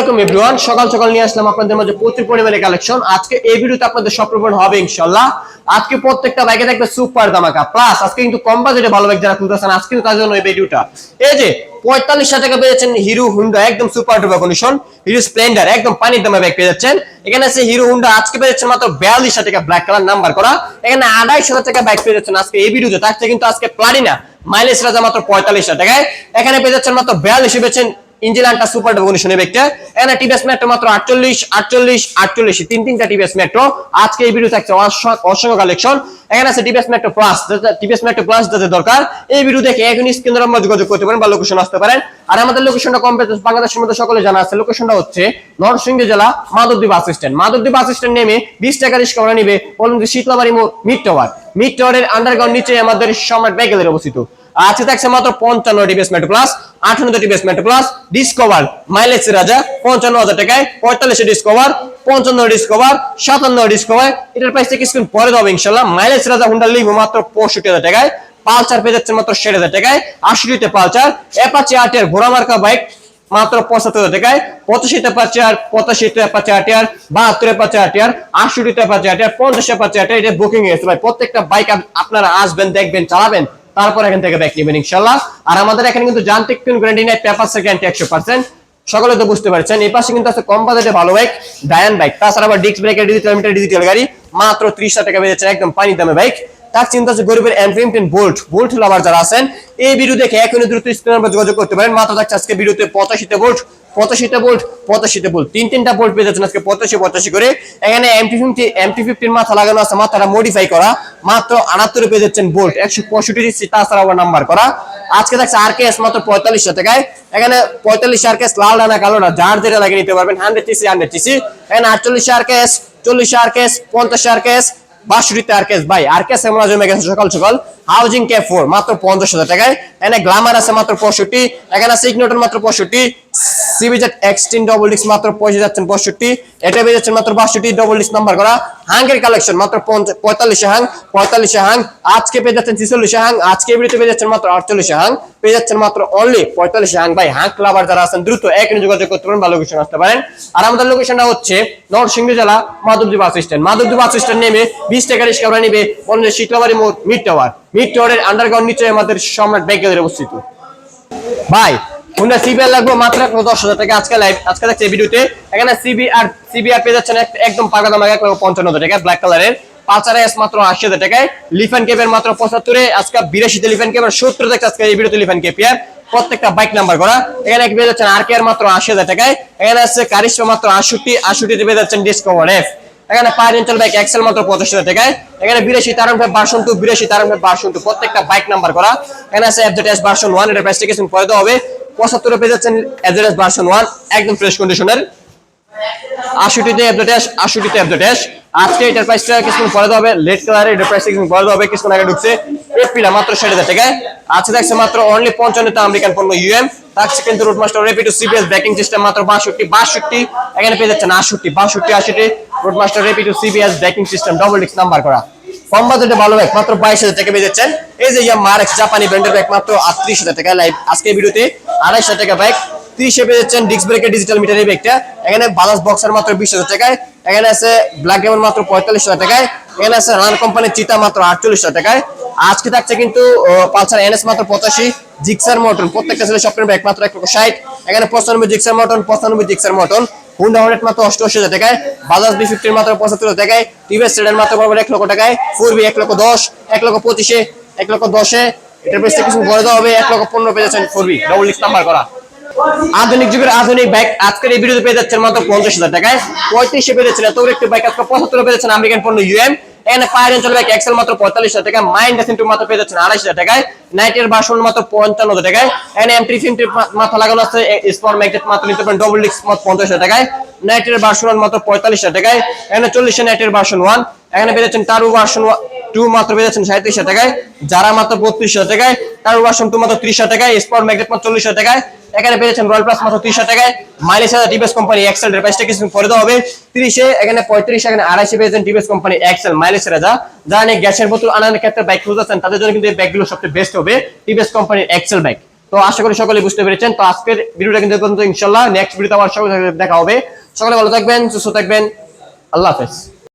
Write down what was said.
আলাইকুম এভরিওয়ান সকাল সকাল নিয়ে আসলাম আপনাদের মাঝে প্রচুর পরিমাণে কালেকশন আজকে এই ভিডিওতে আপনাদের সপ্রমাণ হবে ইনশাল্লাহ আজকে প্রত্যেকটা বাইকে থাকবে সুপার দামাকা প্লাস আজকে কিন্তু কম বাজেটে ভালো বাইক যারা খুঁজতেছেন, আজকে কিন্তু তার জন্য এই ভিডিওটা এই যে, পঁয়তাল্লিশ হাজার টাকা পেয়েছেন হিরো হুন্ডা একদম super duper condition Hero Splendor একদম পানির দামে বাইক পেয়ে যাচ্ছেন এখানে আছে হিরো হুন্ডা আজকে পেয়ে যাচ্ছেন মাত্র বিয়াল্লিশ হাজার টাকা ব্ল্যাক কালার নাম্বার করা। এখানে আড়াইশ হাজার টাকা বাইক পেয়ে যাচ্ছেন আজকে এই ভিডিওতে তার কিন্তু আজকে প্লাটিনা মাইলেজ রাজা মাত্র পঁয়তাল্লিশ টাকায়। এখানে পেয়ে যাচ্ছেন মাত্র বিয়াল্লিশ, পেয়েছেন ইঞ্জিলানটা সুপার ডেভলিউশনের ব্যাগটা এখানে টিভিএস মেট্রো মাত্র আটচল্লিশ আটচল্লিশ আটচল্লিশ তিন তিনটা মেট্রো আজকে এই অসংখ্য- কালেকশন এখানে আছে মেট্রো প্লাস মেট্রো প্লাস দরকার। এই ভিডিও দেখে নাম্বার যোগাযোগ করতে পারেন বা লোকেশন আসতে পারেন। আর আমাদের লোকেশনটা কম বাংলাদেশের মধ্যে সকলে জানা আছে। লোকেশনটা হচ্ছে নরসিংদী জেলা Madhabdi bus stand Madhabdi bus stand নেমে বিশ টাকা রিক্সা ভাড়া নিবে বলুন শীতলাবাড়ি মিড টাওয়ার মিড টাওয়ারের আন্ডারগ্রাউন্ড নিচে আমাদের সম্রাট অবস্থিত। আজকে থাকছে মাত্র পঞ্চান্ন ডিবিএস মেট্রো প্লাস আঠান্ন মেট্রো প্লাস ডিসকভার মাইলেজ রাজা, পঞ্চান্ন হাজার টাকায় পঁয়তাল্লিশে ডিসকভার পঞ্চান্ন ডিসকভার সাতান্ন ডিসকভার এটার প্রাইস পরে দেবো ইনশাল্লাহ। মাইলেজ রাজা হুন্ডা মাত্র পঁয়ষট্টি হাজার টাকায় পালচার পেয়ে যাচ্ছে মাত্র ষাট হাজার টাকায়, আশিটিতে পালচার অ্যাপাচি আটের ঘোড়া মার্কা বাইক মাত্র পঁচাত্তর টাকায়, পঁচাশিতে পাঁচ চার পঁচাশিতে পাঁচ আটিয়ার বাহাত্তরে পাঁচ আটিয়ার আটষট্টিতে পাঁচ আটিয়ার পঞ্চাশে পাঁচ আটিয়ার এটা বুকিং হয়েছে ভাই। প্রত্যেকটা বাইক আপনারা আসবেন, দেখবেন, চালাবেন। তারপর এখান থেকে ব্যাক নেবেন ইনশাল্লাহ আর আমাদের এখানে কিন্তু যান্ত্রিক কোন গ্যারান্টি নেই পেপার গ্যারান্টি একশো পার্সেন্ট সকলে তো বুঝতে পারছেন, এই পাশে কিন্তু আছে কম বাজেটে ভালো বাইক ডায়ান বাইক তাছাড়া আবার ডিস্ক ব্রেকের ডিজিটাল মিটার ডিজিটাল গাড়ি, মাত্র ত্রিশ টাকা বেড়েছে একদম পানি দামে বাইক তার চিন্তা হচ্ছে গরিবের এমফিমটেন বোল্ট বোল্ট লাভার যারা আছেন এই দেখে এখনই দ্রুত স্ক্রিন নাম্বার যোগাযোগ করতে পারেন। মাত্র থাকছে আজকে ভিডিওতে পঁচাশিতে বোল্ট পঁচাশিতে বোল্ট পঁচাশিতে বোল্ট তিন, তিনটা বোল্ট পেয়ে যাচ্ছেন আজকে পঁচাশি পঁচাশি করে। এখানে এমটি ফিফটি এমটি ফিফটির মাথা লাগানো আছে, মাথাটা মডিফাই করা। মাত্র আটাত্তরে পেয়ে যাচ্ছেন বোল্ট একশো পঁয়ষট্টি দিচ্ছি তাছাড়া আবার নাম্বার করা। আজকে থাকছে আর কেস মাত্র পঁয়তাল্লিশ টাকায়। এখানে পঁয়তাল্লিশ আর কেস লাল ডানা, কালো না যার যেটা লাগিয়ে নিতে পারবেন হান্ড্রেড টিসি হান্ড্রেড টিসি এখানে আটচল্লিশ আর কেস চল্লিশ আর কেস পঞ্চাশ আর কেস বাষট্টিতে আর কেস ভাই আর কেস এমন জমে গেছে সকাল সকাল। হাউজিং কে ফোর, মাত্র পঞ্চাশ হাজার টাকায়। এখানে গ্লামার আছে মাত্র পঁয়ষট্টি, এখানে আছে মাত্র পঁয়ষট্টি। সিবিজেট এক্সটিন মাত্র যাচ্ছেন যাচ্ছেন মাত্র নাম্বার করা। কালেকশন মাত্র হাং হাং। আজকে পেয়ে যাচ্ছেন হাং, আজকে পেয়ে যাচ্ছেন মাত্র হাং। পেয়ে যাচ্ছেন মাত্র অনলি হাং। যারা আছেন, দ্রুত এক আসতে পারেন। আর আমাদের লোকেশনটা হচ্ছে জেলা Madhabdi bus stand. Bus stand নেমে বিশ টাকা রিক্সা ভাড়া শীতলাবাড়ি মোড় মিড টাওয়ার মিড টাওয়ারের আন্ডারগ্রাউন্ড নিচে আমাদের সম্রাট ব্যাগেলের অবস্থিত। ভাই হুন্ডা সিবিআর লাগবে মাত্র দশ হাজার টাকা আজকে লাইভ আজকে ভিডিওতে। এখানে সিবিআর সিবিআর পেয়ে যাচ্ছেন একদম পাকা এক পঞ্চান্ন হাজার টাকা ব্ল্যাক কালারের এস মাত্র আশি হাজার টাকায়। কেপের মাত্র পঁচাত্তরে। আজকে বিরাশিতে কেপের সত্তর দেখছে আজকে এই ভিডিওতে কেপিয়ার প্রত্যেকটা বাইক নাম্বার করা। এখানে পেয়ে যাচ্ছেন আর মাত্র আশি হাজার টাকায়। এখানে আছে কারিশমা মাত্র আষট্টি আষট্টিতে পেয়ে যাচ্ছেন ডিসকভার এফ এখানে পাঁচ বাইক এক্সেল মাত্র পঁচাশ হাজার টাকায়। এখানে বিরাশি তারণ ভার্সন টু বিরাশি তারণ টু প্রত্যেকটা বাইক নাম্বার করা। এখানে আছে এফজেড এস ভার্সন ওয়ান পরে দেওয়া হবে। পঁচাত্তরে পেয়ে যাচ্ছেন এস ভার্সন ওয়ান একদম ফ্রেশ কন্ডিশনের আশুটিতে আজকে এটার হবে। লেট কালারের এটার প্রাইস হবে। ঢুকছে মাত্র আজকে দেখছে মাত্র অনলি পঞ্চান্নটা আমেরিকান পণ্য ইউএম কিন্তু রুটমাস্টার রেপিটো সিবিএস ব্যাকিং সিস্টেম মাত্র বাষট্টি বাষট্টি। এখানে পেয়ে যাচ্ছেন আষট্টি বাষট্টি, আশিটি। রুটমাস্টার রেপিটো সিবিএস ব্যাকিং সিস্টেম ডবল ডিক্স নাম্বার করা। কম বাজেটে ভালো ব্যাগ মাত্র বাইশ হাজার টাকা পেয়ে যাচ্ছেন। এই যে মার্ক জাপানি ব্র্যান্ডের ব্যাগ মাত্র আটত্রিশ হাজার টাকা লাইভ আজকে ভিডিওতে আড়াইশ টাকা ব্যাগ ত্রিশে পেয়ে যাচ্ছেন ডিস্ক ব্রেকের ডিজিটাল মিটারের ব্যাগটা এখানে বাজাজ বক্সার মাত্র বিশ হাজার টাকায়। এখানে আছে ব্ল্যাক ডেমন মাত্র পঁয়তাল্লিশ হাজার টাকায়। এখানে আছে রান কোম্পানির চিতা মাত্র আটচল্লিশ হাজার টাকায়। আজকে থাকছে কিন্তু পালসার এনএস মাত্র পঁচাশি। জিক্সার মটন, প্রত্যেকটা ছেলে স্বপ্নের ব্যাগ মাত্র এক লক্ষ ষাট। এখানে পঁচানব্বই জিক্সার মটন, পঁচানব্বই জিক্সার মটন। হুন্ডা হন্ড্রেড মাত্র অষ্টআশি হাজার টাকায়। বাজাজ বি ফিফটির মাত্র পঁচাত্তর হাজার টাকায়। টিভিএস মাত্র এক লক্ষ টাকায়। ফোর বি এক লক্ষ দশ, এক লক্ষ পঁচিশে, এক লক্ষ দশে। প্রাইসটা কিছু বলে দেওয়া হবে, এক লক্ষ পনেরো পেয়ে যাচ্ছেন ডবল লিক্স নাম্বার করা। আধুনিক যুগের আধুনিক বাইক আজকের এই ভিডিওতে পেয়ে যাচ্ছেন মাত্র পঞ্চাশ হাজার টাকায়। পঁয়ত্রিশে পেয়ে এত একটি বাইক আজকে পঁচাত্তর পেয়ে আমেরিকান পণ্য ইউএম এখানে ফায়ার এঞ্জেল বাইক এক্সেল মাত্র পঁয়তাল্লিশ হাজার টাকা মাইন্ড সেন্টু মাত্র পেয়ে যাচ্ছেন আড়াইশ হাজার টাকায়। নাইটের বাসন মাত্র পঞ্চান্ন হাজার টাকায়। এখানে এমটি ফিফটি মাথা লাগানো আছে স্পর ম্যাগনেট মাত্র নিতে পারেন ডবল ডিস্ক মাত্র পঞ্চাশ হাজার টাকায়। নাইটের বাসন মাত্র পঁয়তাল্লিশ হাজার টাকায়। এখানে চল্লিশে নাইটের বাসন ওয়ান এখানে পেয়ে যাচ্ছেন টারু বাসন টু মাত্র পেয়ে যাচ্ছেন সাঁত্রিশ টাকায়। যারা মাত্র বত্রিশ হাজার টাকায়, তার বাসন টু মাত্র ত্রিশ হাজার টাকায় স্পর ম্যাগনেট মাত্র চল্লিশ হাজার টাকায়। এখানে পেয়েছেন রয়্যাল প্লাস মাত্র ত্রিশ হাজার টাকায়। মাইলেজ হাজার টিভিএস কোম্পানি এক্সেল এর প্রাইসটা কিছু পরে দেওয়া হবে। তিরিশে, এখানে পঁয়ত্রিশ, এখানে আড়াইশে পেয়েছেন টিভিএস কোম্পানি এক্সেল মাইলেজ রাজা। যারা নিয়ে গ্যাসের বোতল আনার ক্ষেত্রে বাইক খুঁজতেছেন, তাদের জন্য কিন্তু এই ব্যাগগুলো সবচেয়ে বেস্ট হবে টিভিএস কোম্পানির এক্সেল বাইক তো আশা করি সকলে বুঝতে পেরেছেন। তো আজকের ভিডিওটা কিন্তু পর্যন্ত, ইনশাল্লাহ। নেক্সট ভিডিওতে আবার সকলে দেখা হবে। সকলে ভালো থাকবেন, সুস্থ থাকবেন। আল্লাহ হাফেজ।